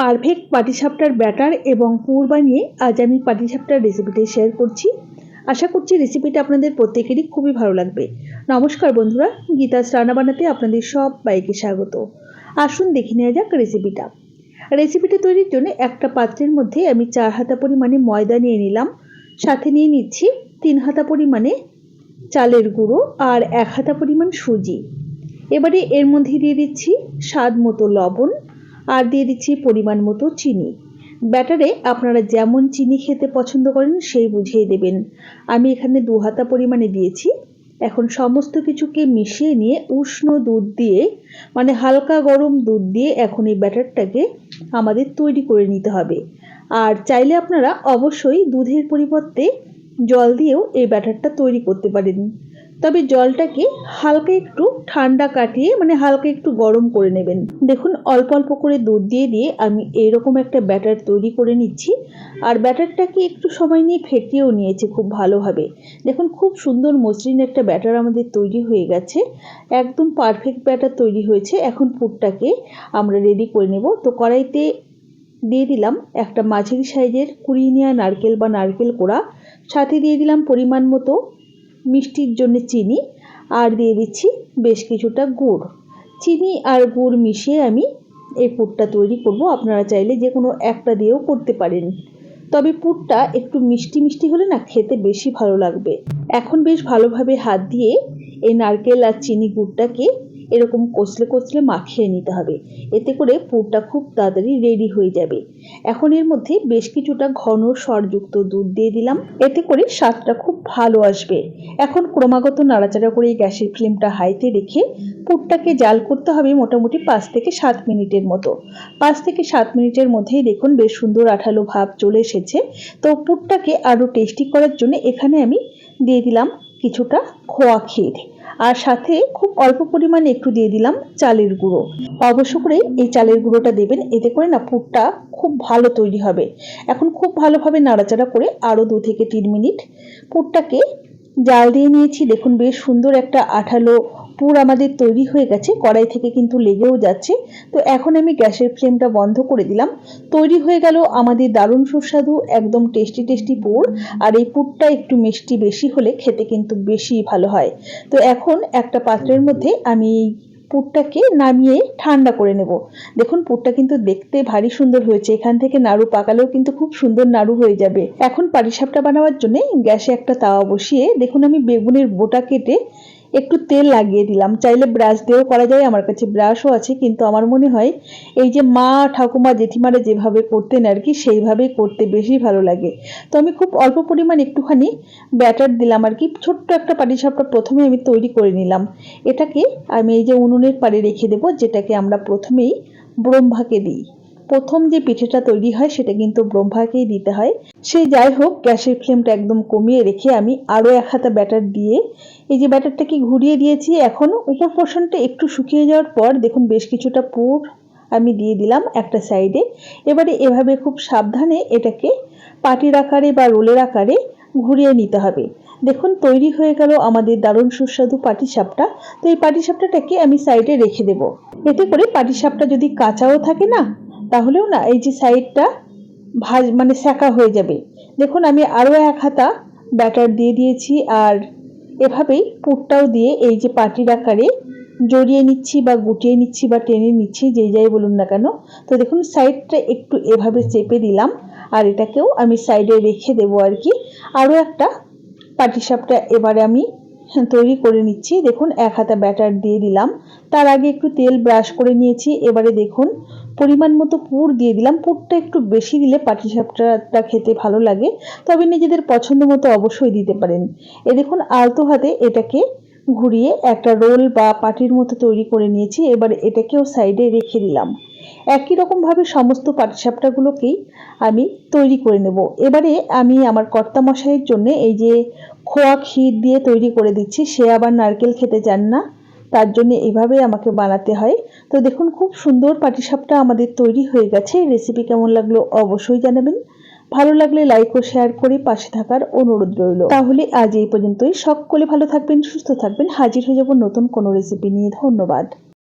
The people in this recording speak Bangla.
পারফেক্ট পাটিসাপটার ব্যাটার এবং পুর বানিয়ে আজ আমি পাটিসাপটার রেসিপিটি শেয়ার করছি। আশা করছি রেসিপিটা আপনাদের প্রত্যেকেরই খুবই ভালো লাগবে। নমস্কার বন্ধুরা, গীতাস রান্না বানাতে আপনাদের সব বাইকে স্বাগত। আসুন দেখে নেওয়া যাক রেসিপিটা রেসিপিটা তৈরির জন্য একটা পাত্রের মধ্যে আমি চার হাতা পরিমাণে ময়দা নিয়ে নিলাম। সাথে নিয়ে নিচ্ছি তিন হাতা পরিমাণে চালের গুঁড়ো আর এক হাতা পরিমাণ সুজি। এবারে এর মধ্যে দিয়ে দিচ্ছি স্বাদ মতো লবণ আর দিয়ে দিচ্ছি পরিমাণ মতো চিনি। ব্যাটারে আপনারা যেমন চিনি খেতে পছন্দ করেন, সেই বুঝিয়ে দেবেন। আমি এখানে দু হাতা পরিমাণে দিয়েছি। এখন সমস্ত কিছুকে মিশিয়ে নিয়ে উষ্ণ দুধ দিয়ে মানে হালকা গরম দুধ দিয়ে এখন এই ব্যাটারটাকে আমাদের তৈরি করে নিতে হবে। আর চাইলে আপনারা অবশ্যই দুধের পরিবর্তে জল দিয়েও এই ব্যাটারটা তৈরি করতে পারেন। তবে জলটাকে হালকা একটু ঠান্ডা কাটিয়ে মানে হালকা একটু গরম করে নেবেন। দেখুন, অল্প অল্প করে দুধ দিয়ে দিয়ে আমি এরকম একটা ব্যাটার তৈরি করে নিচ্ছি। আর ব্যাটারটাকে একটু সময় নিয়ে ফেটিয়েও নিয়েছি খুব ভালোভাবে। দেখুন, খুব সুন্দর মসৃণ একটা ব্যাটার আমাদের তৈরি হয়ে গেছে। একদম পারফেক্ট ব্যাটার তৈরি হয়েছে। এখন পুরটাকে আমরা রেডি করে নেব। তো কড়াইতে দিয়ে দিলাম একটা মাঝারি সাইজের কুড়িয়ে নেওয়া নারকেল বা নারকেল কোড়া। সাথে দিয়ে দিলাম পরিমাণ মতো মিষ্টির জন্য চিনি আর দিয়ে দিচ্ছি বেশ কিছুটা গুড়। চিনি আর গুড় মিশিয়ে আমি এই পুরটা তৈরি করব। আপনারা চাইলে যে কোনো একটা দিয়েও করতে পারেন। তবে পুরটা একটু মিষ্টি মিষ্টি হলে না খেতে বেশি ভালো লাগবে। এখন বেশ ভালোভাবে হাত দিয়ে এই নারকেল আর চিনি গুড়টাকে এরকম কচলে কচলে মাখিয়ে নিতে হবে। এতে করে পুরটা খুব তাড়াতাড়ি রেডি হয়ে যাবে। এখন এর মধ্যে বেশ কিছুটা ঘন স্বরযুক্ত দুধ দিয়ে দিলাম। এতে করে স্বাদটা খুব ভালো আসবে। এখন ক্রমাগত নাড়াচাড়া করে গ্যাসের ফ্লেমটা হাইতে রেখে পুরটাকে জাল করতে হবে মোটামুটি পাঁচ থেকে সাত মিনিটের মতো। পাঁচ থেকে সাত মিনিটের মধ্যেই দেখুন বেশ সুন্দর আঠালো ভাব চলে এসেছে। তো পুরটাকে আরও টেস্টি করার জন্য এখানে আমি দিয়ে দিলাম কিছুটা খোয়া ক্ষীর আর সাথে খুব অল্প পরিমাণে একটু দিয়ে দিলাম চালের গুঁড়ো। অবশ্য করে এই চালের গুঁড়োটা দেবেন, এতে করে না পুরটা খুব ভালো তৈরি হবে। এখন খুব ভালোভাবে নাড়াচাড়া করে আরও দু থেকে তিন মিনিট পুরটাকে জাল দিয়ে নিয়েছি। দেখুন বেশ সুন্দর একটা আঠালো পুর আমাদের তৈরি হয়ে গেছে, কড়াই থেকে কিন্তু লেগেও যাচ্ছে। তো এখন আমি গ্যাসের ফ্লেমটা বন্ধ করে দিলাম। তৈরি হয়ে গেল আমাদের দারুণ সুস্বাদু, একদম টেস্টি টেস্টি পুর। আর এই পুরটা একটু মিষ্টি বেশি হলে খেতে কিন্তু বেশি ভালো হয়। তো এখন একটা পাত্রের মধ্যে আমি পুরটাকে নামিয়ে ঠান্ডা করে নেব। দেখুন, পুরটা কিন্তু দেখতে ভারী সুন্দর হয়েছে। এখান থেকে নাড়ু পাকালেও কিন্তু খুব সুন্দর নাড়ু হয়ে যাবে। এখন পাটিসাপটা বানাবার জন্য গ্যাসে একটা তাওয়া বসিয়ে, দেখুন আমি বেগুনের বোটা কেটে একটু তেল লাগিয়ে দিলাম। চাইলে ব্রাশ দিয়েও করা যায়, আমার কাছে ব্রাশও আছে, কিন্তু আমার মনে হয় এই যে মা, ঠাকুমা, জেঠিমারা যেভাবে করতেন আর কি, সেইভাবেই করতে বেশি ভালো লাগে। তো আমি খুব অল্প পরিমাণ একটুখানি ব্যাটার দিলাম আর কি, ছোট্ট একটা পাটিসাপটা প্রথমে আমি তৈরি করে নিলাম। এটাকে আমি এই যে উনুনের পাড়ে রেখে দেবো, যেটাকে আমরা প্রথমেই ব্রহ্মাকে দিই। প্রথম যে পিঠেটা তৈরি হয় সেটা কিন্তু ব্রহ্মাকেই দিতে হয়। সে যাই হোক, গ্যাসের ফ্লেমটা একদম কমিয়ে রেখে আমি আরও এক হাতা ব্যাটার দিয়ে এই যে ব্যাটারটাকে ঘুরিয়ে দিয়েছি এখন উপর পোর্শনটা একটু শুকিয়ে যাওয়ার পর দেখুন বেশ কিছুটা পুর আমি দিয়ে দিলাম একটা সাইডে। এবারে এভাবে খুব সাবধানে এটাকে পাটির আকারে বা রোলের আকারে ঘুরিয়ে নিতে হবে। দেখুন, তৈরি হয়ে গেল আমাদের দারুণ সুস্বাদু পাটিসাপটা তো এই পাটিসাপটাটাকে আমি সাইডে রেখে দেব। এতে করে পাটিসাপটা যদি কাঁচাও থাকে না তাহলেও না, এই যে সাইডটা ভাজ মানে সেকা হয়ে যাবে। দেখুন, আমি আরও এক হাতা ব্যাটার দিয়ে দিয়েছি আর এভাবেই পুরটাও দিয়ে এই যে পাটির আকারে জড়িয়ে নিচ্ছি বা গুটিয়ে নিচ্ছি বা টেনে নিচ্ছি যেই যাই বলুন না কেন। তো দেখুন, সাইডটা একটু এভাবে চেপে দিলাম আর এটাকেও আমি সাইডে রেখে দেবো আর কি। আরও একটা পাটিসাপটা এবারে আমি তৈরি করে নিচ্ছি। দেখুন, এক হাতা ব্যাটার দিয়ে দিলাম। তার আগে একটু তেল ব্রাশ করে নিয়েছি। এবারে দেখুন, পরিমাণ মতো পুর দিয়ে দিলাম। পুরটা একটু বেশি দিলে পাটিসাপটাটা খেতে ভালো লাগে। তবে নিজেদের পছন্দ মতো অবশ্যই দিতে পারেন। এ দেখুন, আলতো হাতে এটাকে ঘুরিয়ে একটা রোল বা পাটির মতো তৈরি করে নিয়েছি। এবার এটাকেও সাইডে রেখে দিলাম। একই রকমভাবে সমস্ত পাটিসাপটাগুলোকেই আমি তৈরি করে নেব। এবারে আমি আমার কর্তা মশাইয়ের জন্য এই যে খোয়া ক্ষীর দিয়ে তৈরি করে দিচ্ছি, সে আবার নারকেল খেতে চান না, তার জন্য এভাবে আমাকে বানাতে হয়। তো দেখুন, খুব সুন্দর পাটিসাপটা আমাদের তৈরি হয়ে গেছে। রেসিপি কেমন লাগল অবশ্যই জানাবেন। ভালো লাগলে লাইক ও শেয়ার করে পাশে থাকার অনুরোধ রইল। তাহলে আজ এই পর্যন্তই। সকলে ভালো থাকবেন, সুস্থ থাকবেন। হাজির হয়ে যাব নতুন কোনো রেসিপি নিয়ে। ধন্যবাদ।